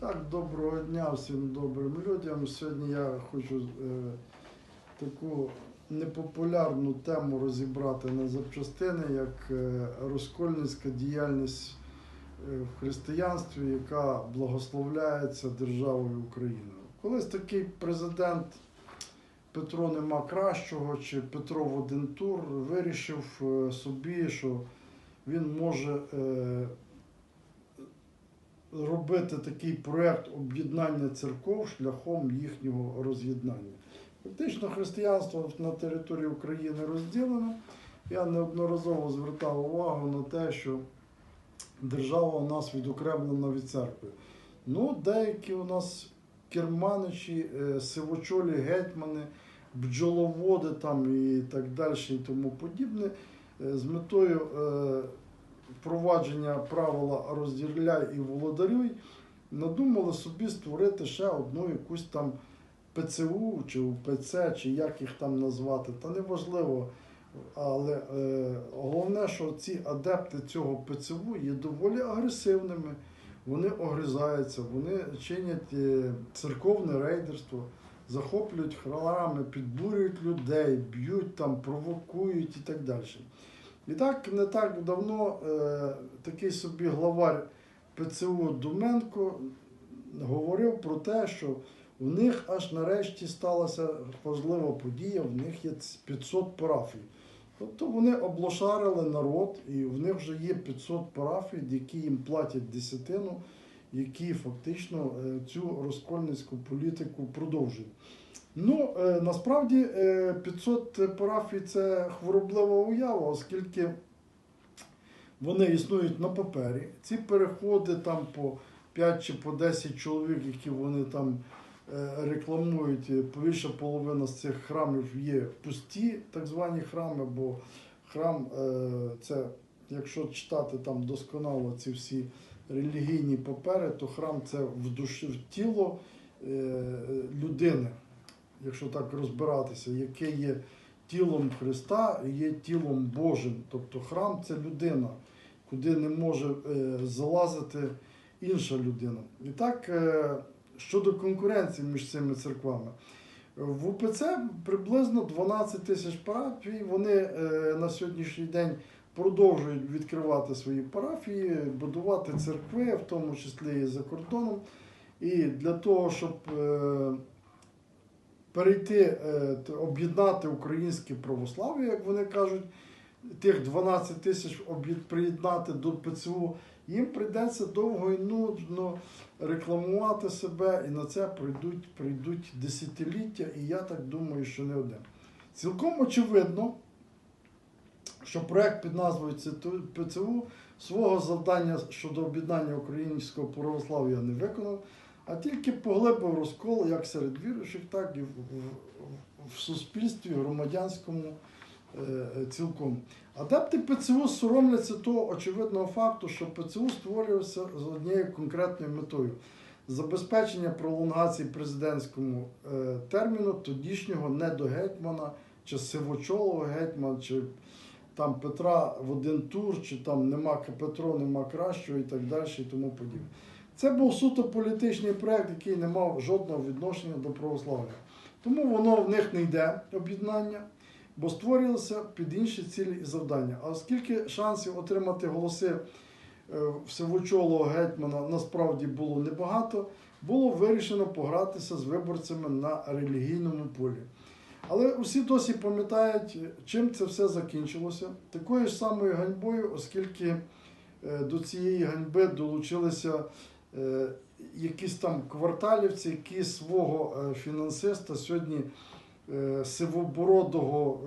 Так, доброго дня всім добрим людям. Сьогодні я хочу е, таку непопулярну тему розібрати на запчастини, як е, розкольницька діяльність е, в християнстві, яка благословляється державою Україна. Колись такий президент Петро нема кращого, чи Петро в один тур вирішив е, собі, що він може. Е, робити такий проєкт об'єднання церков шляхом їхнього роз'єднання. Фактично християнство на території України розділено. Я неодноразово звертав увагу на те, що держава у нас відокремлена від церкви. Ну, деякі у нас керманичі, е, сивочолі, гетьмани, бджоловоди там і так далі, і тому подібне, е, з метою е, впровадження правила розділяй і володарюй, надумали собі створити ще одну якусь там ПЦУ чи УПЦ, чи як їх там назвати, та неважливо. Але е, головне, що ці адепти цього ПЦУ є доволі агресивними, вони огризаються, вони чинять е, церковне рейдерство, захоплюють храми, підбурюють людей, б'ють там, провокують і так далі. І так не так давно е, такий собі главарь ПЦУ Думенко говорив про те, що в них аж нарешті сталася важлива подія, в них є 500 парафій. Тобто вони облошарили народ, і в них вже є 500 парафій, які їм платять десятину, які фактично е, цю розкольницьку політику продовжують. Ну, е, насправді е, 500 парафій це хвороблива уява, оскільки вони існують на папері. Ці переходи там по 5 чи по 10 чоловік, які вони там е, рекламують, е, більша половина з цих храмів є пусті, так звані храми, бо храм е, це, якщо читати там досконало ці всі релігійні папери, то храм це в душі, в тіло е, людини якщо так розбиратися, яке є тілом Христа і є тілом Божим. Тобто храм це людина, куди не може е, залазити інша людина. І так, е, щодо конкуренції між цими церквами. В УПЦ приблизно 12 тисяч парафій. Вони на сьогоднішній день продовжують відкривати свої парафії, будувати церкви, в тому числі і за кордоном. І для того, щоб е, перейти, е, об'єднати українське православ'я, як вони кажуть, тих 12 тисяч приєднати до ПЦУ, їм прийдеться довго і нудно рекламувати себе, і на це прийдуть, прийдуть десятиліття, і я так думаю, що не один. Цілком очевидно, що проект під назвою ПЦУ свого завдання щодо об'єднання українського православ'я не виконав, а тільки поглибив розкол як серед віруючих, так і в, в, в суспільстві, громадянському е, е, цілком. Адепти ПЦУ соромляться того очевидного факту, що ПЦУ створювався з однією конкретною метою забезпечення пролонгації президентському е, терміну тодішнього недогетьмана чи сивочолого гетьмана, чи там Петра в один тур, чи там нема Петро, нема кращого і так далі, і тому подібне. Це був суто політичний проект, який не мав жодного відношення до православ'я. Тому воно в них не йде об'єднання, бо створювалося під інші цілі і завдання. А оскільки шансів отримати голоси е, всевочолого гетьмана насправді було небагато, було вирішено погратися з виборцями на релігійному полі. Але усі досі пам'ятають, чим це все закінчилося. Такою ж самою ганьбою, оскільки е, до цієї ганьби долучилися е, якісь там кварталівці, які свого е, фінансиста сьогодні сивобородого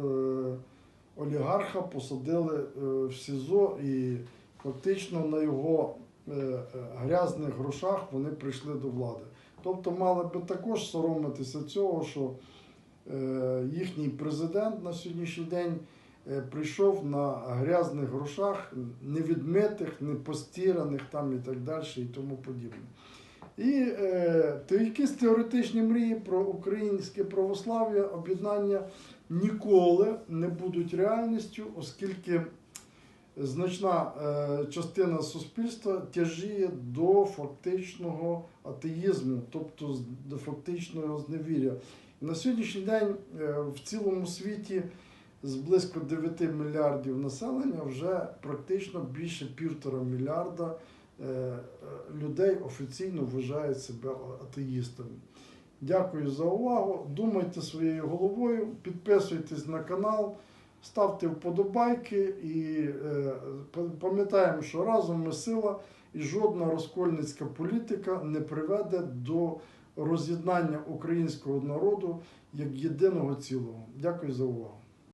олігарха посадили в СІЗО і фактично на його грязних грошах вони прийшли до влади. Тобто мали би також соромитися цього, що їхній президент на сьогоднішній день е, прийшов на грязних грошах, невідмитих, непостіраних там і так далі, і тому подібне. І е, то якісь теоретичні мрії про українське православ'я, об'єднання ніколи не будуть реальністю, оскільки значна е, частина суспільства тяжіє до фактичного атеїзму, тобто до фактичного зневіря. На сьогоднішній день е, в цілому світі з близько 9 мільярдів населення вже практично більше півтора мільярда е, людей офіційно вважають себе атеїстами. Дякую за увагу. Думайте своєю головою, підписуйтесь на канал, ставте вподобайки і е, пам'ятаємо, що разом ми сила і жодна розкольницька політика не приведе до роз'єднання українського народу як єдиного цілого. Дякую за увагу.